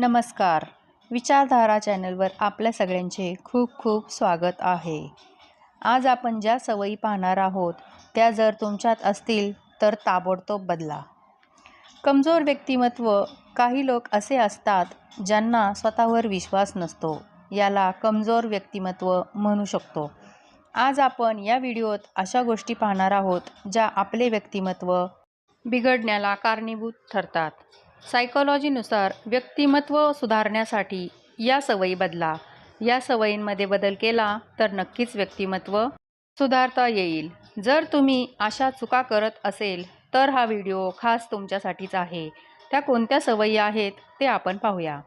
नमस्कार. विचारधारा चॅनलवर आपल्या सगळ्यांचे खूप खूप स्वागत आहे. आज आपण ज्या सवयी पाहणार आहोत त्या जर तुमच्यात असतील तर ताबडतोब बदला. कमजोर व्यक्तिमत्व काही लोक असे असतात ज्यांना स्वतःवर विश्वास नसतो. याला कमजोर व्यक्तिमत्व म्हणू शकतो. आज आपण या व्हिडिओत अशा गोष्टी पाहणार आहोत ज्या आपले व्यक्तिमत्व बिघडण्याला कारणीभूत ठरतात. सायकॉलॉजीनुसार व्यक्तिमत्व सुधारण्यासाठी या सवयी बदला. या सवयींमध्ये बदल केला तर नक्कीच व्यक्तिमत्व सुधारता येईल. जर तुम्ही अशा चुका करत असेल तर हा व्हिडिओ खास तुमच्यासाठीच आहे. त्या कोणत्या सवयी आहेत ते आपण पाहूया.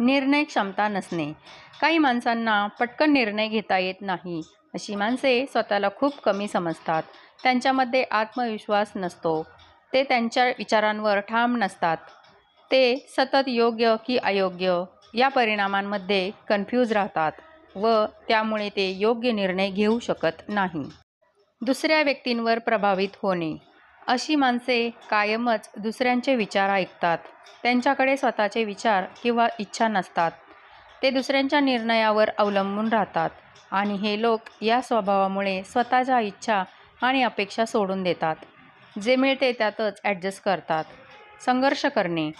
निर्णय क्षमता नसणे. काही माणसांना पटकन निर्णय घेता येत नाही. अशी माणसे स्वतःला खूप कमी समजतात. त्यांच्यामध्ये आत्मविश्वास नसतो. ते त्यांच्या विचारांवर ठाम नसतात. ते सतत योग्य की अयोग्य या परिणामांमध्ये कन्फ्यूज राहतात व त्यामुळे ते योग्य निर्णय घेऊ शकत नाही. दुसऱ्या व्यक्तींवर प्रभावित होणे. अशी माणसे कायमच दुसऱ्यांचे विचार ऐकतात. त्यांच्याकडे स्वतःचे विचार किंवा इच्छा नसतात. ते दुसऱ्यांच्या निर्णयावर अवलंबून राहतात आणि हे लोक या स्वभावामुळे स्वतःच्या इच्छा आणि अपेक्षा सोडून देतात. जे मिळते त्यातच ॲडजस्ट करतात. संघर्ष करणे.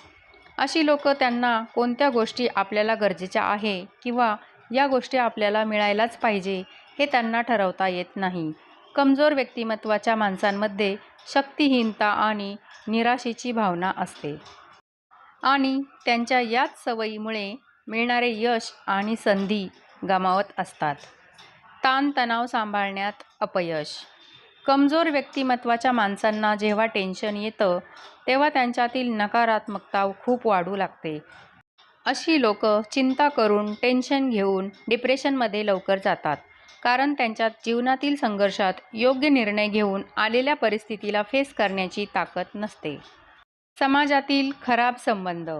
अशी लोक त्यांना कोणत्या गोष्टी आपल्याला गरजेच्या आहे किंवा या गोष्टी आपल्याला मिळायलाच पाहिजे हे त्यांना ठरवता येत नाही. कमजोर व्यक्तिमत्वाच्या माणसांमध्ये शक्तिहीनता आणि निराशेची भावना असते. आणि त्यांच्या याच सवयीमुळे मिळणारे यश आणि संधी गमावत असतात. ताणतणाव सांभाळण्यात अपयश. कमजोर व्यक्तिमत्वाच्या माणसांना जेव्हा टेन्शन येतं तेव्हा त्यांच्यातील नकारात्मकता खूप वाढू लागते. अशी लोक चिंता करून टेन्शन घेऊन डिप्रेशनमध्ये लवकर जातात. कारण त्यांच्यात जीवनातील संघर्षात योग्य निर्णय घेऊन आलेल्या परिस्थितीला फेस करण्याची ताकद नसते. समाजातील खराब संबंध.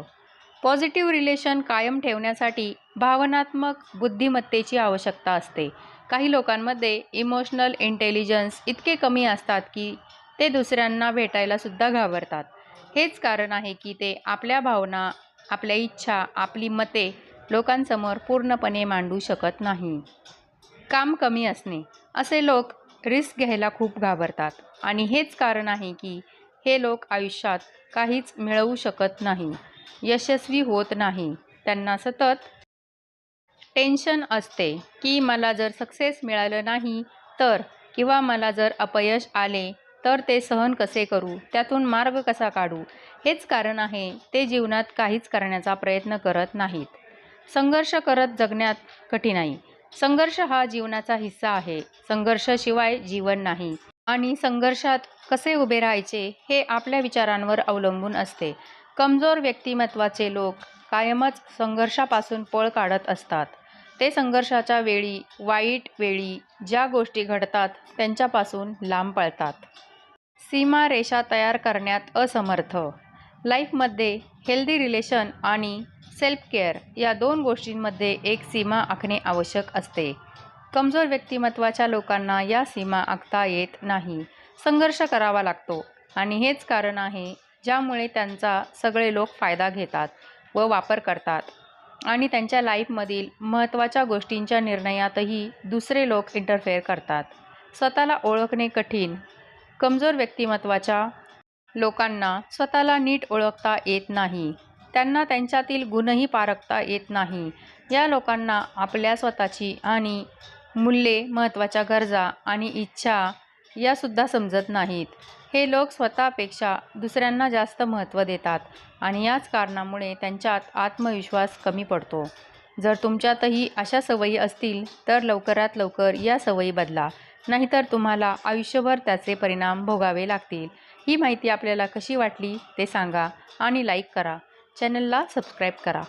पॉझिटिव्ह रिलेशन कायम ठेवण्यासाठी भावनात्मक बुद्धिमत्तेची आवश्यकता असते. काही लोकांमध्ये इमोशनल इंटेलिजन्स इतके कमी असतात की ते दुसऱ्यांना भेटायलासुद्धा घाबरतात. हेच कारण आहे की ते आपल्या भावना आपल्या इच्छा आपली मते लोकांसमोर पूर्णपणे मांडू शकत नाही. काम कमी असणे असे लोक रिस्क घ्यायला खूप घाबरतात. आणि हेच कारण आहे की हे लोक आयुष्यात काहीच मिळवू शकत नाही यशस्वी होत नाही. त्यांना सतत टेन्शन असते की मला जर सक्सेस मिळालं नाही तर किंवा मला जर अपयश आले तर ते सहन कसे करू? त्यातून मार्ग कसा काढू? हेच कारण आहे. ते जीवनात काहीच करण्याचा प्रयत्न करत नाहीत. संघर्ष करत जगण्यात कठीणाई. संघर्ष हा जीवनाचा हिस्सा आहे. संघर्षाशिवाय जीवन नाही. आणि संघर्षात कसे उभे राहायचे हे आपल्या विचारांवर अवलंबून असते. कमजोर व्यक्तिमत्वाचे लोक कायमच संघर्षापासून पळ काढत असतात. ते संघर्षाच्या वेळी वाईट वेळी ज्या गोष्टी घडतात त्यांच्यापासून लांब पळतात. सीमारेषा तयार करण्यात असमर्थ. लाईफमध्ये हेल्दी रिलेशन आणि सेल्फ केअर या दोन गोष्टींमध्ये एक सीमा आखणे आवश्यक असते. कमजोर व्यक्तिमत्वाच्या लोकांना या सीमा आखता येत नाही. संघर्ष करावा लागतो आणि हेच कारण आहे ज्यामुळे त्यांचा सगळे लोक फायदा घेतात व वापर करतात. आणि त्यांच्या लाईफमधील महत्त्वाच्या गोष्टींच्या निर्णयातही दुसरे लोक इंटरफेअर करतात. स्वतःला ओळखणे कठीण. कमजोर व्यक्तिमत्वाच्या लोकांना स्वतःला नीट ओळखता येत नाही. त्यांना त्यांच्यातील गुणही पारखता येत नाही. या लोकांना आपल्या स्वतःची आणि मूल्ये महत्त्वाच्या गरजा आणि इच्छा यासुद्धा समजत नाहीत. हे लोक स्वतःपेक्षा दुसऱ्यांना जास्त महत्त्व देतात आणि याच कारणामुळे त्यांच्यात आत्मविश्वास कमी पडतो. जर तुमच्यातही अशा सवयी असतील तर लवकरात लवकर या सवयी बदला. नाहीतर तुम्हाला आयुष्यभर त्याचे परिणाम भोगावे लागतील. ही माहिती आपल्याला कशी वाटली ते सांगा आणि लाईक करा. चॅनलला सबस्क्राईब करा.